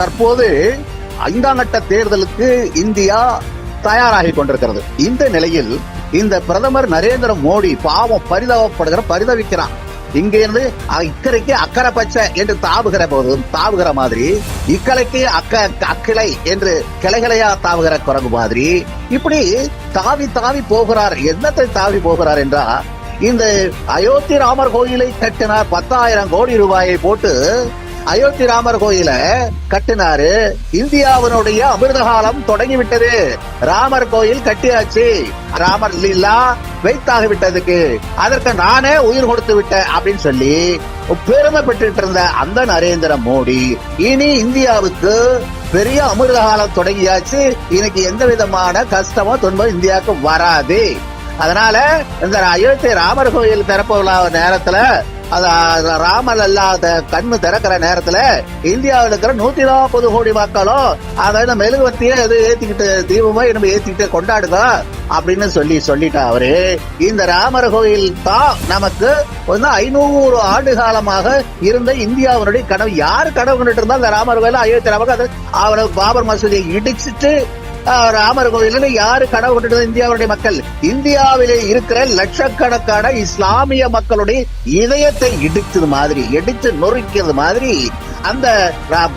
தற்போது ஐந்தாம் கட்ட தேர்தலுக்கு இந்தியா தயாராகி கொண்டிருக்கிறது. இந்த நிலையில் இந்த பிரதமர் நரேந்திர மோடி பாவம் பரிதாபப்படுகிற பரிதவிக்கிறான் இங்கிருந்து இக்கரைக்கு அக்கறை பச்சை என்று தாவுகிற போது தாவுகிற மாதிரி இக்கலைக்கு அக்க அக்கிளை என்று கிளைகளையா தாவுகிற குரங்கு மாதிரி இப்படி தாவி தாவி போகிறார். என்னத்தை தாவி போகிறார் என்றா இந்த அயோத்தி ராமர் கோயிலை கட்டினார் பத்தாயிரம் கோடி ரூபாயை போட்டு அயோத்தி ராமர் கோயில கட்டினாரு. இந்தியாவினுடைய அமிர்தகாலம் தொடங்கி தொடங்கிவிட்டது. ராமர் கோயில் கட்டியாச்சு. ராமர் லீலா வைத்தாக விட்டதுக்கு அதற்கு நானே உயிர் கொடுத்து விட்டேன் அப்படின்னு சொல்லி பெருமை பெற்றுட்டு இருந்த அந்த நரேந்திர மோடி இனி இந்தியாவுக்கு பெரிய அமிர்த காலம் தொடங்கியாச்சு. இன்னைக்கு எந்த விதமான கஷ்டமோ துன்பம் இந்தியாவுக்கு வராது. அதனால இந்த அயோத்தி ராமர் கோயில் திறப்புள்ள நேரத்துல அது ராமர் அல்லாத கண்ணு திறக்கிற நேரத்துல இந்தியாவில் இருக்கிற நூத்தி நாற்பது கோடி மக்களும் அதாவது மெழுகுவர்த்தியை எது ஏத்திக்கிட்டு தீபமா நம்ம ஏத்திக்கிட்டு கொண்டாடுங்க அப்படின்னு சொல்லி சொல்லிட்டா அவரு. இந்த ராமர் கோயில் தான் நமக்கு வந்து ஐநூறு ஆண்டு காலமாக இருந்த இந்தியாவினுடைய கனவு. யார் கனவு கொண்டுட்டு இருந்தா இந்த ராமர் கோயில் அயோத்தி ராமர் அது அவரை பாபர் மசூதியை இடிச்சிட்டு ராமர் கோயில் யாரு கனவு கொண்டு இந்தியாவுடைய மக்கள். இந்தியாவிலே இருக்கிற லட்சக்கணக்கான இஸ்லாமிய மக்களுடைய இதயத்தை இடிச்சது மாதிரி இடிச்சு நொறுக்கிறது மாதிரி அந்த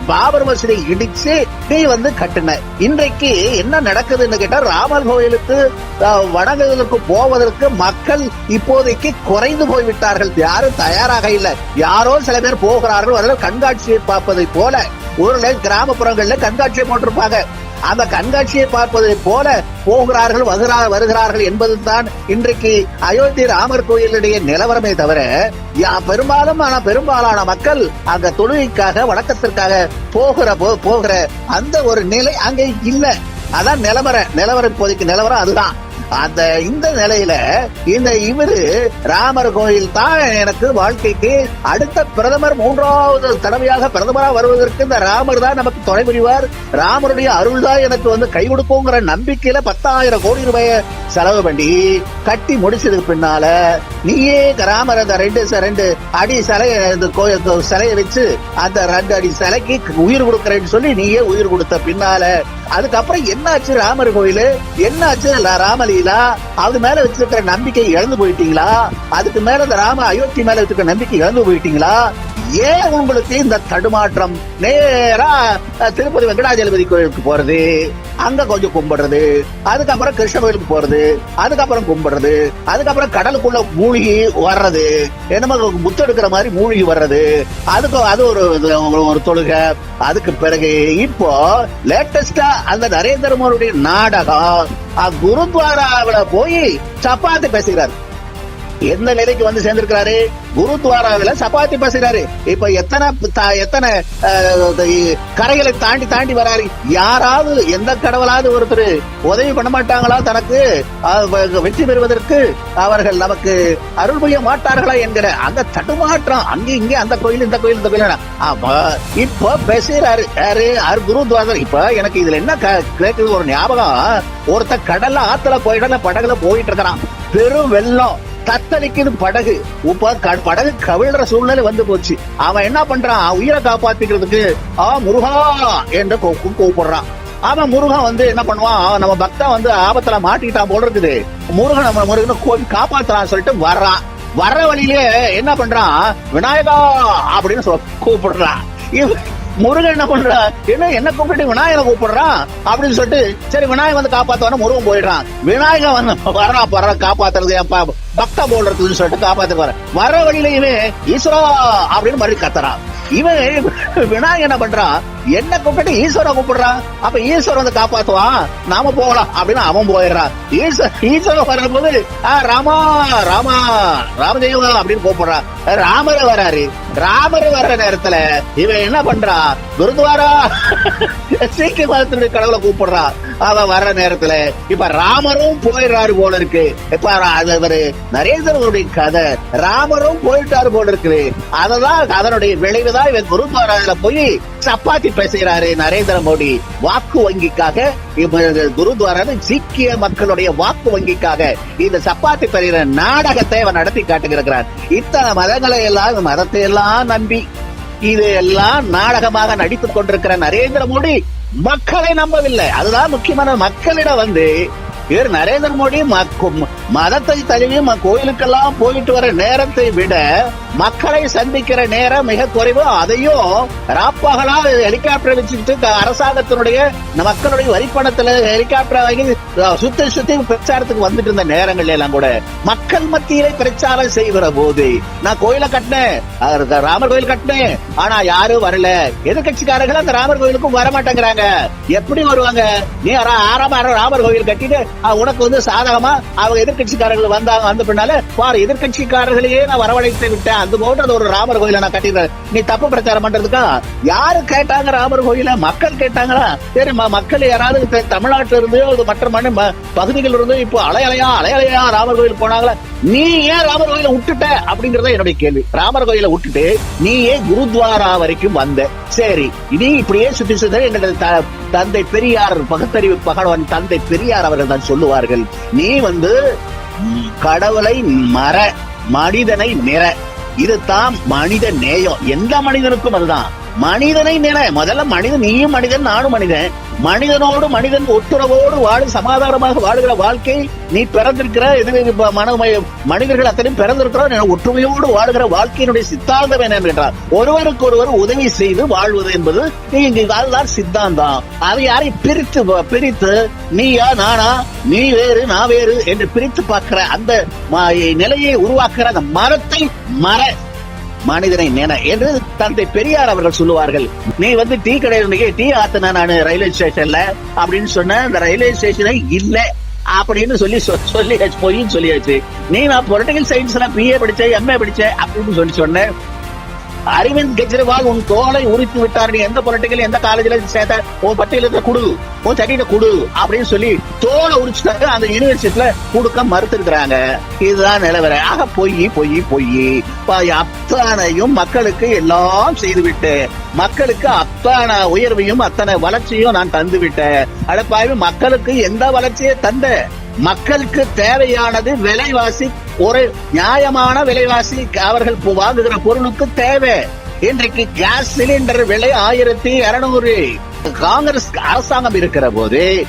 பாபர் மசூதியை இடிச்சு நீ வந்து கட்டின. இன்றைக்கு என்ன நடக்குதுன்னு கேட்டா ராமர் கோயிலுக்கு வணங்குவதற்கு போவதற்கு மக்கள் இப்போதைக்கு குறைந்து போய்விட்டார்கள். யாரும் தயாராக இல்லை. யாரோ சில பேர் போகிறார்கள். அதில் கண்காட்சியை பார்ப்பதை போல ஒரு கிராமப்புறங்கள்ல கண்காட்சியை போட்டிருப்பாங்க. அந்த கண்காட்சியை பார்ப்பதை போல போகிறார்கள் வருகிறா- வருகிறார்கள் என்பதுதான் இன்றைக்கு அயோத்தி ராமர் கோயிலுடைய நிலவரமே தவிர யா- பெரும்பாலும் ஆனா பெரும்பாலான மக்கள் அங்க தொழுகைக்காக வணக்கத்திற்காக போகிற போ- போகிற அந்த ஒரு நிலை அங்கே இல்லை. அதான் நிலவர நிலவரம் இப்போதைக்கு நிலவரம் அதுதான். அந்த இந்த நிலையில இந்த இவரு ராமர் கோயில் தான் எனக்கு வாழ்க்கைக்கு அடுத்த பிரதமர் மூன்றாவது தடவையாக பிரதமரா வருவதற்கு இந்த ராமர் தான் நமக்கு துணை புரிவார். ராமருடைய அருள் தான் எனக்கு வந்து கை கொடுக்குங்கிற நம்பிக்கையில பத்தாயிரம் கோடி ரூபாய செலவு பண்ணி கட்டி முடிச்சதுக்கு பின்னால நீயே ராமர் அந்த ரெண்டு ச- ரெண்டு அடி சிலைய இந்த கோயில் சிலையை வச்சு அந்த ரெண்டு அடி சிலைக்கு உயிர் கொடுக்கறேன்னு சொல்லி நீயே உயிர் கொடுத்த பின்னால அதுக்கப்புறம் என்னாச்சு ராமர் கோயில்? என்னாச்சு ராமலீலா? அது மேல வச்சிருக்கிற நம்பிக்கை இழந்து போயிட்டீங்களா? அதுக்கு மேல இந்த ராம அயோத்தி மேல வச்சிருக்க நம்பிக்கை இழந்து போயிட்டீங்களா? ஏன் உங்களுக்கு இந்த தடுமாற்றம்? நேரா திருப்பதி வெங்கடாஜலபதி கோயிலுக்கு போறது அங்க கொஞ்சம் கும்பிடுறது அதுக்கப்புறம் கிருஷ்ண கோயிலுக்கு போறது அதுக்கப்புறம் கும்பிடுறது அதுக்கப்புறம் கடலுக்குள்ள மூழ்கி வர்றது என்னமோ முத்தெடுக்கிற மாதிரி மூழ்கி வர்றது அதுக்கு அது ஒரு ஒரு- ஒரு தொழுகை. அதுக்கு பிறகு இப்போ லேட்டஸ்டா அந்த நரேந்திர மோடியுடைய நாடகம் குருத்வாராவில போய் சப்பாத்தி பேசுகிறார் எந்த நிலைக்கு வந்து சேர்ந்திருக்கிறாரு? குருத்வாராவில சப்பாத்தி பேசுகிறாரு இப்ப எத்தனை தா- எத்தனை கரைகளை தாண்டி தாண்டி வராரு? யாராவது எந்த கடவுளாவது ஒருத்தர் உதவி பண்ண மாட்டாங்களா தனக்கு? வெற்றி பெறுவதற்கு அவர்கள் நமக்கு அருள் புரிய மாட்டார்களா என்கிற அந்த தடுமாற்றம் அங்கே இங்கே அந்த கோயில் இந்த கோயில் இந்த கோயில் ஆமா இப்ப பேசுறாரு. யாரு? அரு குருத்வாரர் இப்ப எனக்கு இதுல என்ன கேட்குது ஒரு ஞாபகம். ஒருத்த கடல்ல ஆத்துல போயிடல படகுல போயிட்டு இருக்கிறான். பெரும் வெள்ளம். தத்தளிக்குது படகு. இப்ப க- படகு கவிழ்ற சூழ்நிலை வந்து போச்சு. அவன் என்ன பண்றான்? உயிரை காப்பாத்திக்கிறதுக்கு ஆ முருகா என்று கூப்பிடுறான். அவன் முருகன் வந்து என்ன பண்ணுவான்? நம்ம பக்தா வந்து ஆபத்துல மாட்டிக்கிட்டான் போல இருக்குது. முருகன் நம்ம முருகனை கோவி காப்பாத்தலாம்னு சொல்லிட்டு வர்றான். வர்ற வழியிலே என்ன பண்றான்? விநாயகா அப்படின்னு கூப்பிடுறான். முருகன் என்ன பண்றா? என்ன என்ன கூப்பிட்டு விநாயகரை கூப்பிடுறான்? அப்படின்னு சொல்லிட்டு சரி விநாயகன் வந்து காப்பாத்துவான முருகன் போயிடுறான். விநாயகன் வந்து வர்றான் வர்ற காப்பாத்துறது என் பக்த போல் இருக்குதுன்னு சொல்லிட்டு காப்பாத்து வர வர வழியில இவன் ஈஸ்வரா! அப்படின்னு மறுபடியும் கத்துறான். இவன் விநாயகன் என்ன பண்றான்? என்ன கூப்பிட்டு ஈஸ்வர கூப்பிடுறான் அப்ப ஈஸ்வரன் வந்து காப்பாத்துவான். நாம போகலாம். அப்படின்னு அவன் போயிடுறான். ஈஸ்வர ஈஸ்வரன் வரும்போது ஆ, ராமா ராமா ராமதேவா அப்படின்னு கூப்பிடுறான். ராமர் வராரு. ராமர் வர்ற நேரத்துல இவன் என்ன பண்றா? குருத்வாரா சீக்கிய மதத்தினுடைய கடவுளை கூப்பிடுறான் அவன் வர்ற நேரத்துல இப்ப ராமரும் போயிடுறாரு போல இருக்கு. இப்ப அவரு நரேந்திரனுடைய கதை ராமரும் போயிட்டாரு போல இருக்குது அததான் அதனுடைய விளைவுதான் இவன் குருத்வாரால போய் சப்பாத்தி பேசுகிறாரு நரேந்திர மோடி. வாக்கு வங்கிக்காக இப்ப குருத்வாரா சீக்கிய மக்களுடைய வாக்கு வங்கிக்காக இந்த சப்பாத்தி பெறுகிற நாடகத்தை அவன் நடத்தி காட்டுகிறார். இத்தனை மதங்களை எல்லாம் மதத்தை எல்லாம் நம்பி இது எல்லாம் நாடகமாக நடித்துக் கொண்டிருக்கிற நரேந்திர மோடி மக்களை நம்பவில்லை. அதுதான் முக்கியமான மக்களிடம் வந்து இவர் நரேந்திர மோடி மதத்தை தழுவி கோயிலுக்கெல்லாம் போயிட்டு வர நேரத்தை விட மக்களை சந்திக்கிற நேரம் மிக குறைவு. அதையும் ராப்பகலா ஹெலிகாப்டர் வச்சுக்கிட்டு அரசாங்கத்தினுடைய மக்களுடைய வரிப்பணத்துல ஹெலிகாப்டர் வாங்கி சுத்தி சுத்தி பிரச்சாரத்துக்கு வந்துட்டு இருந்த நேரங்கள்ல எல்லாம் கூட மக்கள் மத்தியிலே பிரச்சாரம் செய்கிற போது நான் கோயிலை கட்டினேன். ராமர் கோயில் கட்டினேன். ஆனா யாரும் வரல. எதிர்கட்சிக்காரர்கள் அந்த ராமர் கோயிலுக்கும் வர மாட்டேங்கிறாங்க எப்படி வருவாங்க? நீ ரா- ஆறாம் ராமர் கோயில் கட்டிட்டு உனக்கு வந்து சாதகமா அவங்க எதிர்கட்சிக்காரர்கள் வந்தாங்க வந்த பின்னால பாரு எதிர்கட்சிக்காரர்களையே நான் வரவழைத்து விட்டேன். அது போட்டு அது ஒரு ராமர் கோயிலை நான் கட்டிடுறேன் நீ தப்பு பிரச்சாரம் பண்றதுக்கா? யாரு கேட்டாங்க ராமர் கோயில? மக்கள் கேட்டாங்களா? சரி மக்கள் யாராவது தமிழ்நாட்டுல இருந்து மற்ற மண் பகுதிகள் இருந்து இப்போ அலையலையா அலையலையா ராமர் கோயில் போனாங்களா? நீ ஏன் ராமர் கோயில விட்டுட்ட? அப்படிங்கறத என்னுடைய கேள்வி. ராமர் கோயில விட்டுட்டு நீ ஏன் குருத்வாரா வரைக்கும் வந்த. சரி நீ இப்படியே சுத்தி சுத்தி எங்களது த- தந்தை பெரியார் பகுத்தறிவு பகவான் தந்தை பெரியார் அவர்கள் தான் சொல்லுவார்கள் நீ வந்து கடவுளை மற மனிதனை நிற. இதுதான் மனித நேயம். எந்த மனிதனுக்கும் அதுதான். மனிதனை நிற முதல்ல மனிதன் நீயும் மனிதன் நானும் மனிதன். மனிதனோடு மனிதன் ஒத்துறவோடு வாழ சமாதானமாக வாழுகிற வாழ்க்கை நீ பிறந்திருக்கிற இது மனமய மனிதர்கள் அத்தனையும் பிறந்திருக்கிறோம் என ஒற்றுமையோடு வாழுகிற வாழ்க்கையினுடைய சித்தாந்தம் என்ன என்றால் ஒருவருக்கு ஒருவர் உதவி செய்து வாழ்வது என்பது இங்கு அதுதான் சித்தாந்தம். அது யாரை பிரித்து பிரித்து நீயா நானா நீ வேறு நான் வேறு என்று பிரித்து பார்க்கிற அந்த நிலையை உருவாக்குற அந்த மரத்தை மர மனிதனை நேன என்று தந்தை பெரியார் அவர்கள் சொல்லுவார்கள். நீ வந்து டீ கடையில டீ ஆத்தன நானு ரயில்வே ஸ்டேஷன்ல அப்படின்னு சொன்ன அந்த ரயில்வே ஸ்டேஷனை இல்ல அப்படின்னு சொல்லி சொ- சொல்லியாச்சு பொய்ன்னு சொல்லியாச்சு. நீ நான் பொலிட்டிக்கல் சயின்ஸ்ல பிஏ படிச்சேன் எம்ஏ படிச்சேன் அப்படின்னு சொல்லி சொன்னேன் அரவிந்த் கெஜ்ரிவால் உன் தோலை உரித்து விட்டார். நீ எந்த பொலிட்டிக்கல் எந்த காலேஜ்ல சேர்த்த? உன் பட்டியல குடு. உன் சட்டியில குடு. அப்படின்னு சொல்லி தோலை உரிச்சுட்டாங்க அந்த யூனிவர்சிட்டியில கொடுக்க மறுத்திருக்கிறாங்க. இதுதான் நிலவரை ஆக பொய் பொய் பொய். அத்தனையும் மக்களுக்கு எல்லாம் செய்துவிட்டு மக்களுக்கு அத்தனை உயர்வையும் அத்தனை வளர்ச்சியும் நான் தந்து விட்டேன் அடப்பாய்வு மக்களுக்கு எந்த வளர்ச்சியை தந்த? மக்களுக்கு தேவையானது விலைவாசி ஒரு நியாயமான விலைவாசி அவர்கள் வாங்குகிற பொருளுக்கு தேவை. இன்றைக்கு கேஸ் சிலிண்டர் விலை ஆயிரத்தி இருநூறு. காங்கிரஸ் அரசாங்கம் இருக்கிற போது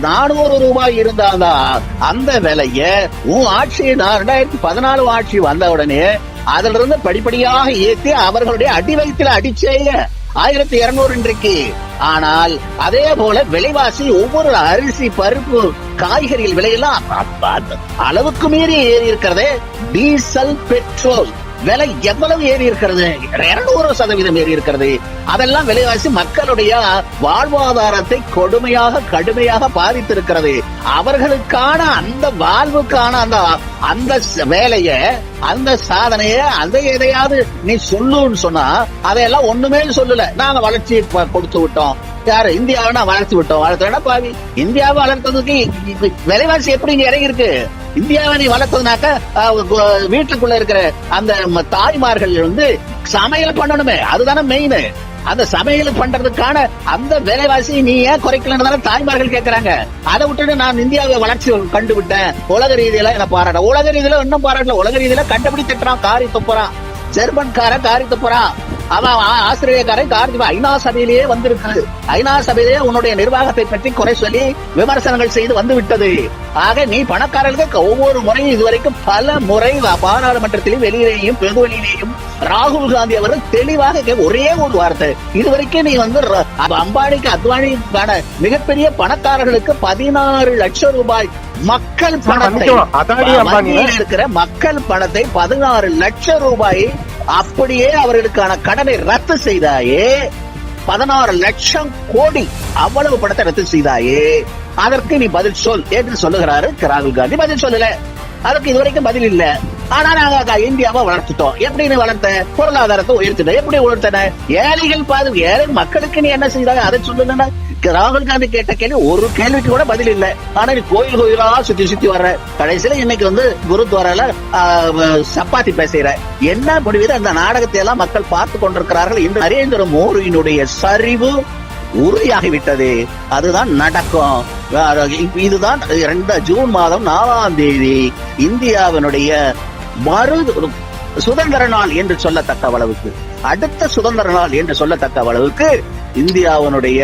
நானூறு ரூபாய் இருந்தால்தான் அந்த விலைய உன் ஆட்சி ரெண்டாயிரத்தி பதினாலு ஆட்சி வந்த உடனே அதுல இருந்து படிப்படியாக ஏத்தி அவர்களுடைய அடி வயிற்றுல அடிச்சேங்க. ஆயிரத்தி இருநூறு இன்றைக்கு. ஆனால் அதே போல விலைவாசி ஒவ்வொரு அரிசி பருப்பு காய்கறிகள் விலையெல்லாம் அளவுக்கு மீறி ஏறி இருக்கிறது. டீசல் பெட்ரோல் விலை எவ்வளவு ஏறி இருக்கிறது? இருநூறு சதவீதம் ஏறி இருக்கிறது. அதெல்லாம் விலைவாசி மக்களுடைய வாழ்வாதாரத்தை கொடுமையாக கடுமையாக பாதித்திருக்கிறது. அவர்களுக்கான அந்த வாழ்வுக்கான அந்த அந்த வேலையை அந்த சாதனைய அதை எதையாவது நீ சொல்லுன்னு சொன்னா அதையெல்லாம் ஒண்ணுமே சொல்லல. நாங்க வளர்ச்சி கொடுத்து விட்டோம். யாரு? இந்தியாவை நான் வளர்த்து விட்டோம். வளர்த்தா பாவி. இந்தியாவை வளர்த்ததுக்கு விலைவாசி எப்படி இங்க இறங்கி இருக்கு? இந்தியாவை நீ வளர்த்ததுனாக்க வீட்டுக்குள்ள இருக்கிற அந்த தாய்மார்கள் வந்து சமையல் பண்ணணுமே. அதுதானே மெயின் அந்த சமையல் பண்றதுக்கான அந்த விலைவாசி நீ ஏன் குறைக்கலன்னு தாய்மார்கள் கேக்குறாங்க. அதை விட்டுட்டு நான் இந்தியாவை வளர்ச்சி கண்டு விட்டேன் உலக ரீதியில என்ன பாராட்ட. உலக ரீதியில இன்னும் பாராட்டல. உலக ரீதியில கண்டுபிடி திட்டுறான் காரி துப்புறான். ஜெர்மன்காரன் காரி துப்புறான். அவன் ஆஸ்திரேலியக்காரன் காரி துப்புறான். ஐநா சபையிலேயே வந்திருக்கு ஐநா சபையிலேயே உன்னுடைய நிர்வாகத்தை பற்றி குறை சொல்லி விமர்சனங்கள் செய்து வந்து விட்டது ஆக நீ பணக்காரர்களுக்கு ஒவ்வொரு முறையும் இதுவரைக்கும் பல முறை பாராளுமன்றத்திலும் வெளியிலேயும் பெருவெளியிலேயும் ராகுல் காந்தி அவர்கள் தெளிவாக ஒரே ஒரு வார்த்தை. இதுவரைக்கும் நீ வந்து அம்பானிக்கு அத்வானிக்கான மிகப்பெரிய பணக்காரர்களுக்கு பதினாறு லட்சம் ரூபாய் மக்கள் பணத்தை இருக்கிற மக்கள் பணத்தை பதினாறு லட்சம் ரூபாய் அப்படியே அவர்களுக்கான கடனை ரத்து செய்தாயே. பதினாறு லட்சம் கோடி அவ்வளவு பணத்தை ரத்து செய்தாயே. அதற்கு நீ பதில் சொல் என்று சொல்லுகிறாரு ராகுல் காந்தி. பதில் சொல்லல. அதற்கு இதுவரைக்கும் பதில் இல்ல. ஆனா நாங்க இந்தியாவை வளர்த்துட்டோம். எப்படி நீ வளர்த்த? பொருளாதாரத்தை உயர்த்தின. எப்படி உயர்த்தன? ஏழைகள் பாது ஏழை மக்களுக்கு நீ என்ன செய்தாங்க அதை சொல்லுங்க ராகுல் காந்தி கேட்ட கேள்வி ஒரு கேள்விக்கு கூட பதில் இல்ல. ஆனா நீ கோயில் கோயிலா சுத்தி சுத்தி வர்ற. கடைசியில இன்னைக்கு வந்து குருத்வாரால சப்பாத்தி பேசுற என்ன முடிவுது அந்த நாடகத்தை எல்லாம் மக்கள் பார்த்து கொண்டிருக்கிறார்கள். இந்த நரேந்திர மோடியினுடைய சரிவு உறுதியாகிவிட்டது. அதுதான் நடக்கும். இதுதான் இரண்டு ஜூன் மாதம் நாலாம் தேதி இந்தியாவினுடைய மறு சுதந்திர நாள் என்று சொல்லத்தக்க அளவுக்கு. அடுத்த சுதந்திர நாள் என்று சொல்லத்தக்க அளவுக்கு இந்தியாவினுடைய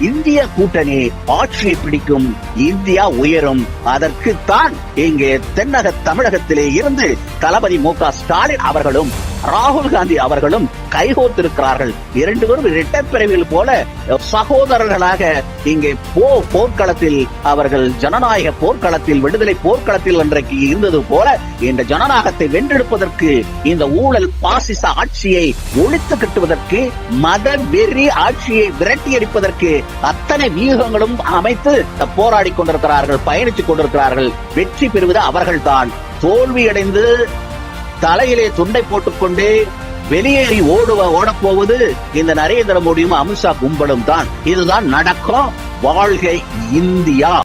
இந்திய கூட்டணி ஆட்சியை பிடிக்கும் இந்தியா உயரும் அதற்குத்தான் இங்கே தென்னக தமிழகத்திலே இருந்து தளபதி மு ஸ்டாலின் அவர்களும் ராகுல் காந்தி அவர்களும் கைகோத்திருக்கிறார்கள் இரண்டு பேரும் இரட்டை போல சகோதரர்களாக இங்கே போ போர்க்களத்தில் அவர்கள் ஜனநாயக போர்க்களத்தில் விடுதலை போர்க்களத்தில் அன்றைக்கு இருந்தது போல இந்த ஜனநாயகத்தை வென்றெடுப்பதற்கு இந்த ஊழல் பாசிச ஆட்சியை ஒழித்து கட்டுவதற்கு மத வெறி ஆட்சியை விரட்டியடிப்பதற்கு அத்தனை வியூகங்களும் அமைத்து போராடி கொண்டிருக்கிறார்கள் பயணித்துக் கொண்டிருக்கிறார்கள். வெற்றி பெறுவது அவர்கள்தான். தோல்வியடைந்து தலையிலே துண்டை போட்டுக்கொண்டு வெளியேறி ஓடுவ ஓடப்போவது இந்த நரேந்திர மோடியும் அமித்ஷா கும்பலும் தான். இதுதான் நடக்கும். வாழ்கை இந்தியா!